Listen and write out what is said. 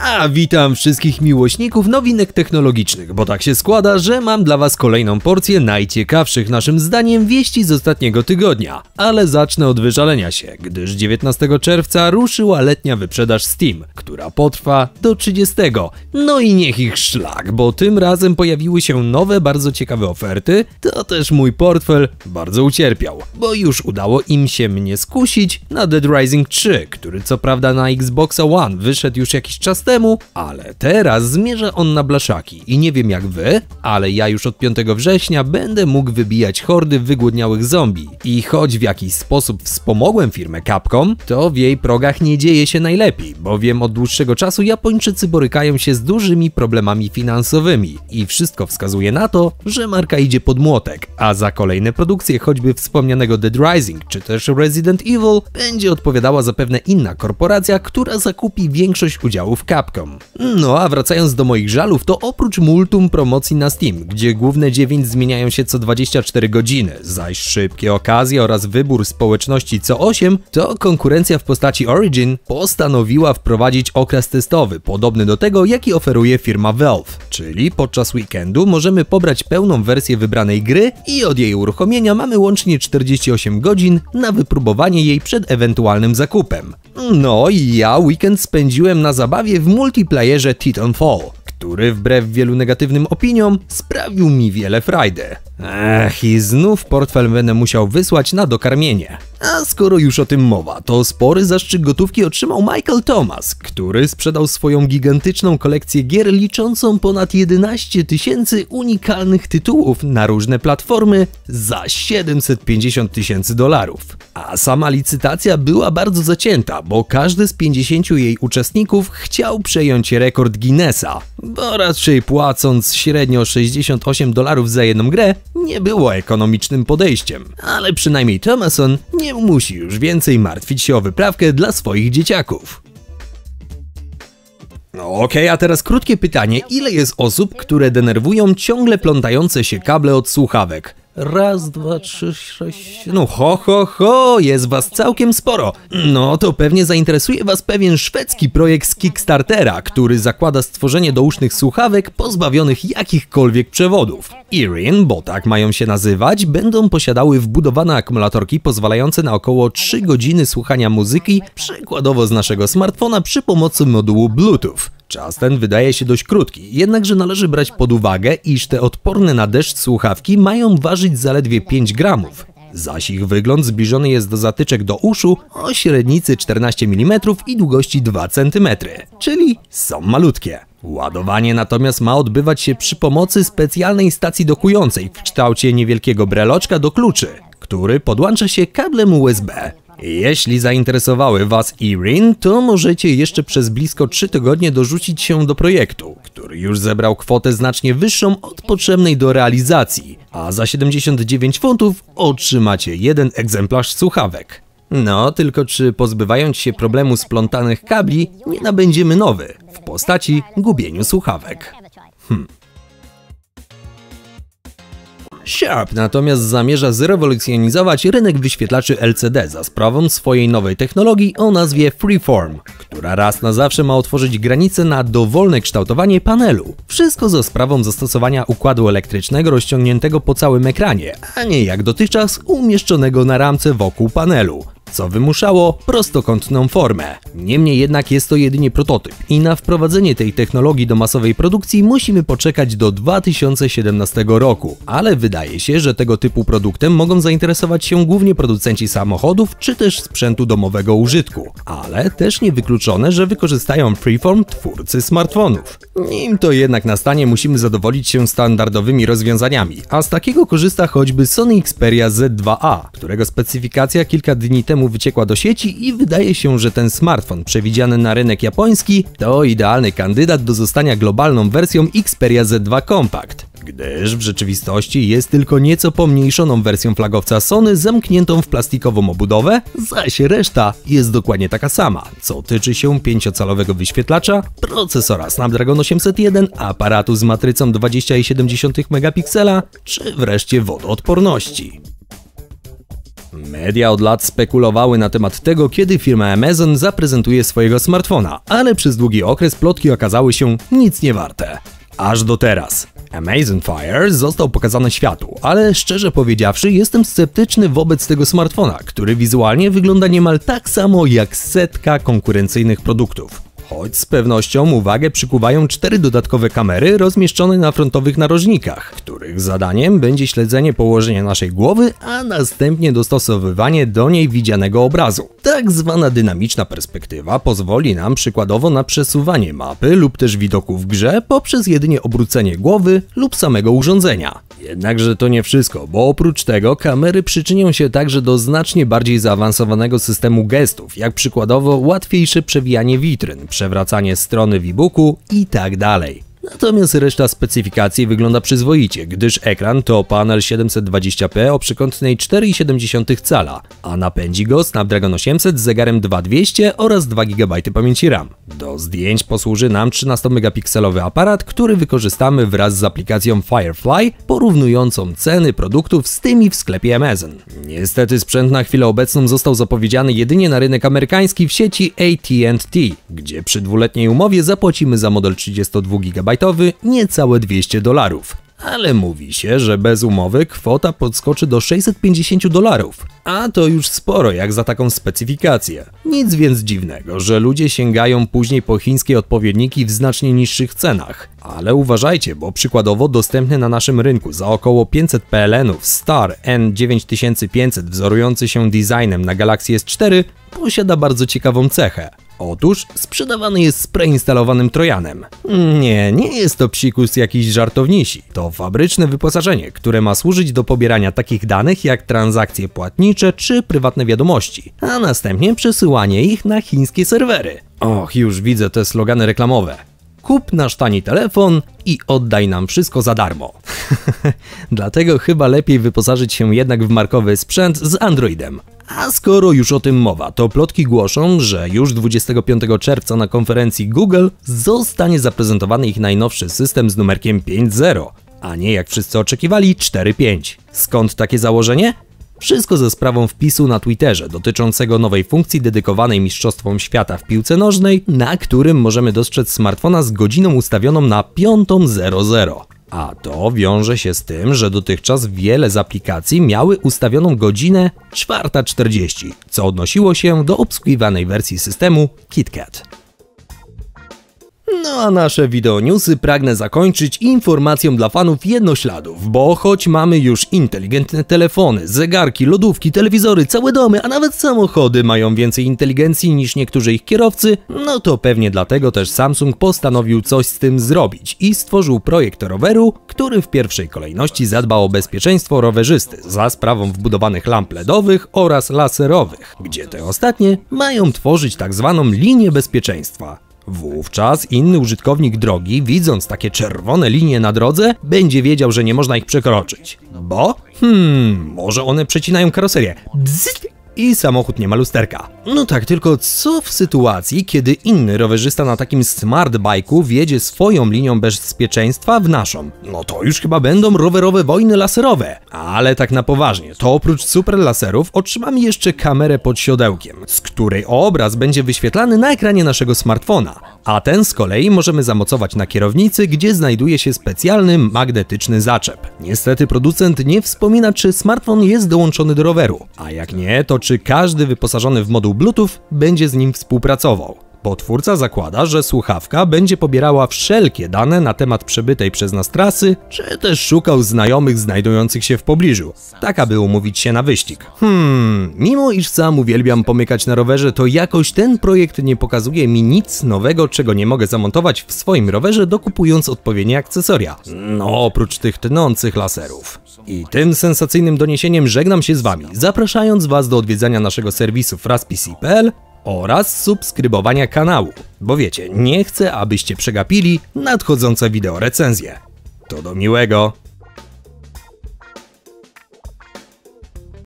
A witam wszystkich miłośników nowinek technologicznych, bo tak się składa, że mam dla Was kolejną porcję najciekawszych naszym zdaniem wieści z ostatniego tygodnia. Ale zacznę od wyżalenia się, gdyż 19 czerwca ruszyła letnia wyprzedaż Steam, która potrwa do 30. No i niech ich szlak, bo tym razem pojawiły się nowe, bardzo ciekawe oferty, to też mój portfel bardzo ucierpiał, bo już udało im się mnie skusić na Dead Rising 3, który co prawda na Xboxa One wyszedł już jakiś czas temu, ale teraz zmierza on na blaszaki. I nie wiem jak wy, ale ja już od 5 września będę mógł wybijać hordy wygłodniałych zombie. I choć w jakiś sposób wspomogłem firmę Capcom, to w jej progach nie dzieje się najlepiej, bowiem od dłuższego czasu Japończycy borykają się z dużymi problemami finansowymi. I wszystko wskazuje na to, że marka idzie pod młotek, a za kolejne produkcje choćby wspomnianego Dead Rising czy też Resident Evil będzie odpowiadała zapewne inna korporacja, która zakupi większość udziałów Capcom. No a wracając do moich żalów, to oprócz multum promocji na Steam, gdzie główne 9 zmieniają się co 24 godziny, zaś szybkie okazje oraz wybór społeczności co 8, to konkurencja w postaci Origin postanowiła wprowadzić okres testowy, podobny do tego, jaki oferuje firma Valve. Czyli podczas weekendu możemy pobrać pełną wersję wybranej gry i od jej uruchomienia mamy łącznie 48 godzin na wypróbowanie jej przed ewentualnym zakupem. No i ja weekend spędziłem na zabawie w multiplayerze Titanfall, który wbrew wielu negatywnym opiniom sprawił mi wiele frajdy. Ech, i znów portfel będę musiał wysłać na dokarmienie. A skoro już o tym mowa, to spory zastrzyk gotówki otrzymał Michael Thomas, który sprzedał swoją gigantyczną kolekcję gier liczącą ponad 11 tysięcy unikalnych tytułów na różne platformy za 750 tysięcy dolarów. A sama licytacja była bardzo zacięta, bo każdy z 50 jej uczestników chciał przejąć rekord Guinnessa, bo raczej płacąc średnio 68 dolarów za jedną grę, nie było ekonomicznym podejściem. Ale przynajmniej Thomason nie musi już więcej martwić się o wyprawkę dla swoich dzieciaków. No okej, a teraz krótkie pytanie. Ile jest osób, które denerwują ciągle plątające się kable od słuchawek? Raz, dwa, trzy, sześć. No ho, ho, ho, jest was całkiem sporo. No to pewnie zainteresuje was pewien szwedzki projekt z Kickstartera, który zakłada stworzenie dousznych słuchawek pozbawionych jakichkolwiek przewodów. Irin, bo tak mają się nazywać, będą posiadały wbudowane akumulatorki pozwalające na około 3 godziny słuchania muzyki, przykładowo z naszego smartfona przy pomocy modułu Bluetooth. Czas ten wydaje się dość krótki, jednakże należy brać pod uwagę, iż te odporne na deszcz słuchawki mają ważyć zaledwie 5 gramów. Zaś ich wygląd zbliżony jest do zatyczek do uszu o średnicy 14 mm i długości 2 cm, czyli są malutkie. Ładowanie natomiast ma odbywać się przy pomocy specjalnej stacji dokującej w kształcie niewielkiego breloczka do kluczy, który podłącza się kablem USB. Jeśli zainteresowały Was Erin, to możecie jeszcze przez blisko 3 tygodnie dorzucić się do projektu, który już zebrał kwotę znacznie wyższą od potrzebnej do realizacji, a za 79 funtów otrzymacie jeden egzemplarz słuchawek. No, tylko czy pozbywając się problemu splątanych kabli, nie nabędziemy nowy w postaci gubieniu słuchawek. Hmm. Sharp natomiast zamierza zrewolucjonizować rynek wyświetlaczy LCD za sprawą swojej nowej technologii o nazwie Freeform, która raz na zawsze ma otworzyć granice na dowolne kształtowanie panelu. Wszystko za sprawą zastosowania układu elektrycznego rozciągniętego po całym ekranie, a nie jak dotychczas umieszczonego na ramce wokół panelu co wymuszało prostokątną formę. Niemniej jednak jest to jedynie prototyp i na wprowadzenie tej technologii do masowej produkcji musimy poczekać do 2017 roku, ale wydaje się, że tego typu produktem mogą zainteresować się głównie producenci samochodów czy też sprzętu domowego użytku, ale też niewykluczone, że wykorzystają Freeform twórcy smartfonów. Nim to jednak nastanie, musimy zadowolić się standardowymi rozwiązaniami, a z takiego korzysta choćby Sony Xperia Z2A, którego specyfikacja kilka dni temu wyciekła do sieci i wydaje się, że ten smartfon przewidziany na rynek japoński to idealny kandydat do zostania globalną wersją Xperia Z2 Compact gdyż w rzeczywistości jest tylko nieco pomniejszoną wersją flagowca Sony zamkniętą w plastikową obudowę, zaś reszta jest dokładnie taka sama, co tyczy się 5-calowego wyświetlacza, procesora Snapdragon 801, aparatu z matrycą 20,7 megapiksela, czy wreszcie wodoodporności. Media od lat spekulowały na temat tego, kiedy firma Amazon zaprezentuje swojego smartfona, ale przez długi okres plotki okazały się nic nie warte. Aż do teraz. Amazon Fire został pokazany światu, ale szczerze powiedziawszy jestem sceptyczny wobec tego smartfona, który wizualnie wygląda niemal tak samo jak setka konkurencyjnych produktów. Choć z pewnością uwagę przykuwają cztery dodatkowe kamery rozmieszczone na frontowych narożnikach, których zadaniem będzie śledzenie położenia naszej głowy, a następnie dostosowywanie do niej widzianego obrazu. Tak zwana dynamiczna perspektywa pozwoli nam przykładowo na przesuwanie mapy lub też widoku w grze poprzez jedynie obrócenie głowy lub samego urządzenia. Jednakże to nie wszystko, bo oprócz tego kamery przyczynią się także do znacznie bardziej zaawansowanego systemu gestów, jak przykładowo łatwiejsze przewijanie witryn, przewracanie strony w e-booku i tak. Natomiast reszta specyfikacji wygląda przyzwoicie, gdyż ekran to panel 720p o przekątnej 4,7 cala, a napędzi go Snapdragon 800 z zegarem 2200 oraz 2 GB pamięci RAM. Do zdjęć posłuży nam 13-megapikselowy aparat, który wykorzystamy wraz z aplikacją Firefly, porównującą ceny produktów z tymi w sklepie Amazon. Niestety sprzęt na chwilę obecną został zapowiedziany jedynie na rynek amerykański w sieci AT&T, gdzie przy dwuletniej umowie zapłacimy za model 32 GB niecałe 200 dolarów. Ale mówi się, że bez umowy kwota podskoczy do 650 dolarów. A to już sporo jak za taką specyfikację. Nic więc dziwnego, że ludzie sięgają później po chińskie odpowiedniki w znacznie niższych cenach. Ale uważajcie, bo przykładowo dostępny na naszym rynku za około 500 PLN-ów Star N9500 wzorujący się designem na Galaxy S4 posiada bardzo ciekawą cechę. Otóż sprzedawany jest z preinstalowanym trojanem. Nie, nie jest to psikus jakiś żartownisi. To fabryczne wyposażenie, które ma służyć do pobierania takich danych jak transakcje płatnicze czy prywatne wiadomości, a następnie przesyłanie ich na chińskie serwery. Och, już widzę te slogany reklamowe. Kup nasz tani telefon i oddaj nam wszystko za darmo. Dlatego chyba lepiej wyposażyć się jednak w markowy sprzęt z Androidem. A skoro już o tym mowa, to plotki głoszą, że już 25 czerwca na konferencji Google zostanie zaprezentowany ich najnowszy system z numerkiem 5.0, a nie jak wszyscy oczekiwali 4.5. Skąd takie założenie? Wszystko ze sprawą wpisu na Twitterze dotyczącego nowej funkcji dedykowanej Mistrzostwom Świata w piłce nożnej, na którym możemy dostrzec smartfona z godziną ustawioną na 5.00. A to wiąże się z tym, że dotychczas wiele z aplikacji miały ustawioną godzinę 4.40, co odnosiło się do obsługiwanej wersji systemu KitKat. No a nasze wideo newsy pragnę zakończyć informacją dla fanów jednośladów, bo choć mamy już inteligentne telefony, zegarki, lodówki, telewizory, całe domy, a nawet samochody mają więcej inteligencji niż niektórzy ich kierowcy, no to pewnie dlatego też Samsung postanowił coś z tym zrobić i stworzył projekt roweru, który w pierwszej kolejności zadba o bezpieczeństwo rowerzysty za sprawą wbudowanych lamp LEDowych oraz laserowych, gdzie te ostatnie mają tworzyć tak zwaną linię bezpieczeństwa. Wówczas inny użytkownik drogi, widząc takie czerwone linie na drodze, będzie wiedział, że nie można ich przekroczyć. Bo? Hmm, może one przecinają karoserię. Bzzzt! i samochód nie ma lusterka. No tak, tylko co w sytuacji, kiedy inny rowerzysta na takim smart bike'u wjedzie swoją linią bezpieczeństwa w naszą? No to już chyba będą rowerowe wojny laserowe. Ale tak na poważnie, to oprócz super laserów otrzymamy jeszcze kamerę pod siodełkiem, z której obraz będzie wyświetlany na ekranie naszego smartfona, a ten z kolei możemy zamocować na kierownicy, gdzie znajduje się specjalny magnetyczny zaczep. Niestety producent nie wspomina, czy smartfon jest dołączony do roweru, a jak nie, to czy każdy wyposażony w moduł Bluetooth będzie z nim współpracował bo twórca zakłada, że słuchawka będzie pobierała wszelkie dane na temat przebytej przez nas trasy, czy też szukał znajomych znajdujących się w pobliżu, tak aby umówić się na wyścig. Hmm, mimo iż sam uwielbiam pomykać na rowerze, to jakoś ten projekt nie pokazuje mi nic nowego, czego nie mogę zamontować w swoim rowerze, dokupując odpowiednie akcesoria. No, oprócz tych tnących laserów. I tym sensacyjnym doniesieniem żegnam się z Wami, zapraszając Was do odwiedzania naszego serwisu fraspc.pl oraz subskrybowania kanału, bo wiecie, nie chcę, abyście przegapili nadchodzące wideo recenzje. To do miłego.